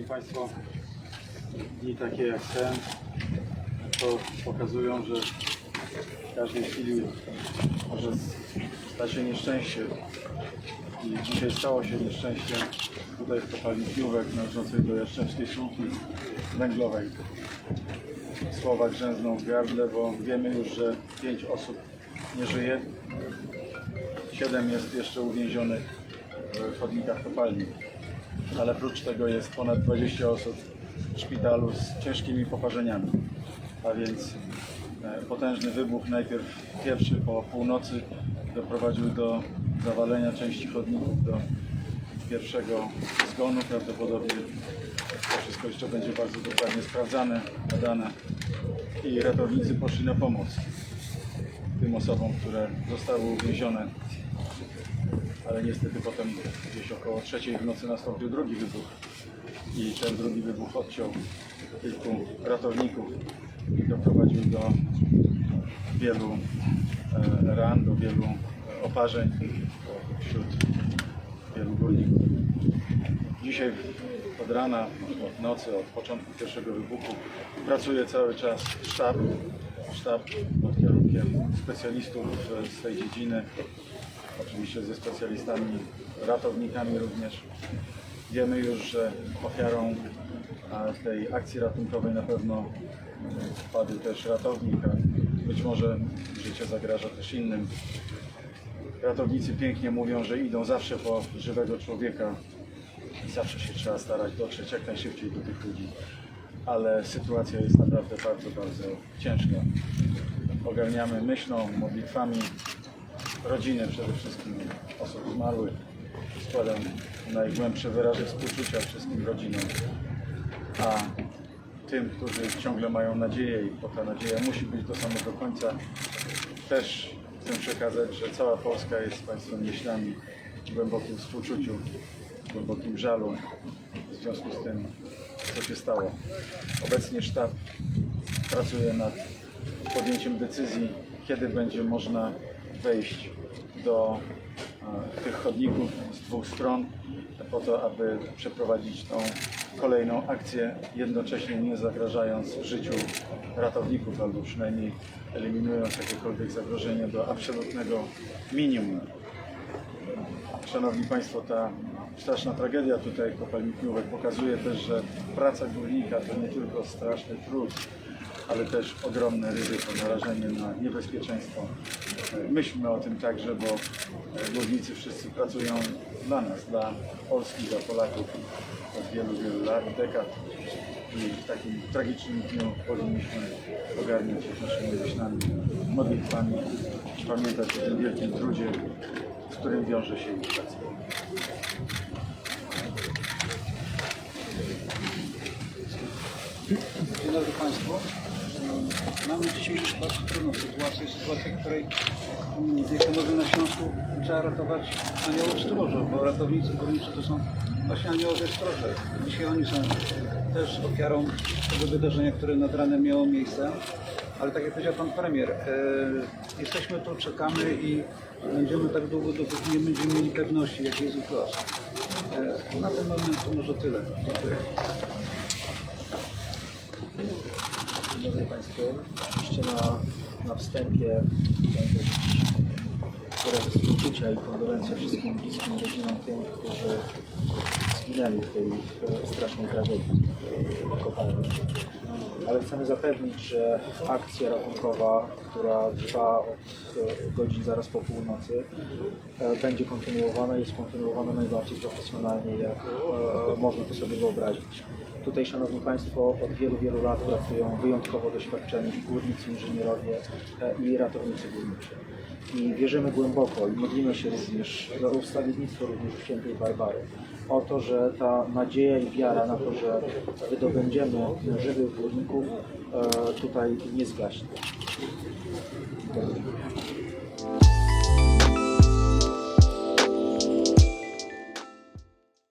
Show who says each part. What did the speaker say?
Speaker 1: Szanowni Państwo, dni takie jak ten to pokazują, że w każdej chwili może stać się nieszczęście. I dzisiaj stało się nieszczęście tutaj w kopalni Piówek należącej do Jastrzębskiej Spółki Węglowej. Słowa grzęzną w gardle, bo wiemy już, że pięć osób nie żyje. Siedem jest jeszcze uwięzionych w chodnikach kopalni ale prócz tego jest ponad 20 osób w szpitalu z ciężkimi poparzeniami. A więc e, potężny wybuch, najpierw pierwszy po północy, doprowadził do zawalenia części chodników, do pierwszego zgonu. Prawdopodobnie to wszystko jeszcze będzie bardzo dokładnie sprawdzane, badane i ratownicy poszli na pomoc tym osobom, które zostały uwięzione ale niestety potem gdzieś około trzeciej w nocy nastąpił drugi wybuch i ten drugi wybuch odciął kilku ratowników i doprowadził do wielu e, ran, do wielu e, oparzeń wśród wielu górników. Dzisiaj od rana, od nocy, od początku pierwszego wybuchu pracuje cały czas sztab, sztab pod kierunkiem specjalistów z tej dziedziny, oczywiście ze specjalistami, ratownikami również. Wiemy już, że ofiarą tej akcji ratunkowej na pewno mm, padł też ratownik, a być może życie zagraża też innym. Ratownicy pięknie mówią, że idą zawsze po żywego człowieka i zawsze się trzeba starać dotrzeć jak najszybciej do tych ludzi. Ale sytuacja jest naprawdę bardzo, bardzo ciężka. Ogarniamy myślą, modlitwami, rodziny przede wszystkim osób zmarłych. Składam najgłębsze wyrazy współczucia wszystkim rodzinom. A tym, którzy ciągle mają nadzieję i bo ta nadzieja musi być do samego końca, też chcę przekazać, że cała Polska jest Państwem myślami w głębokim współczuciu, w głębokim żalu w związku z tym, co się stało. Obecnie sztab pracuje nad podjęciem decyzji, kiedy będzie można wejść do e, tych chodników z dwóch stron po to, aby przeprowadzić tą kolejną akcję, jednocześnie nie zagrażając życiu ratowników, albo przynajmniej eliminując jakiekolwiek zagrożenie do absolutnego minimum. Szanowni Państwo, ta straszna tragedia tutaj kopalni Pniówek pokazuje też, że praca górnika to nie tylko straszny trud, ale też ogromne ryzyko, narażenie na niebezpieczeństwo. Myślmy o tym także, bo górnicy wszyscy pracują dla nas, dla Polski, dla Polaków od wielu, wielu lat, dekad. I w takim tragicznym dniu powinniśmy ogarniać się naszymi myślami, modlitwami i pamiętać o tym wielkim trudzie, z którym wiąże się ich praca.
Speaker 2: Dzień dobry Państwu. Mamy dzisiaj już bardzo trudną sytuację, sytuację, w której mm, jak to mówię na Śląsku, trzeba ratować aniołów stróżów, bo ratownicy górniczy to są właśnie aniołowie stróże. Dzisiaj oni są też ofiarą tego wydarzenia, które nad ranem miało miejsce. Ale tak jak powiedział Pan Premier, e, jesteśmy tu, czekamy i będziemy tak długo, dopóki nie będziemy mieli pewności, jaki jest los. E, na ten moment to może tyle. Dziękuję.
Speaker 3: Dzień dobry Państwu. Oczywiście na, na wstępie powiedzieć wyrazy współczucia i kondolencje wszystkim bliskim rodzinom tym, którzy zginęli w tej strasznej tragedii kopalni. Ale chcemy zapewnić, że akcja ratunkowa, która trwa od e, godzin zaraz po północy, e, będzie kontynuowana i jest kontynuowana najbardziej profesjonalnie, jak e, można to sobie wyobrazić. Tutaj, Szanowni Państwo, od wielu, wielu lat pracują wyjątkowo doświadczeni górnicy, inżynierowie e, i ratownicy górniczy. I wierzymy głęboko i modlimy się również za usprawiednictwo również świętej Barbary. O to, że ta nadzieja i wiara na to, że wydobędziemy żywych górników e, tutaj nie zgaśnie.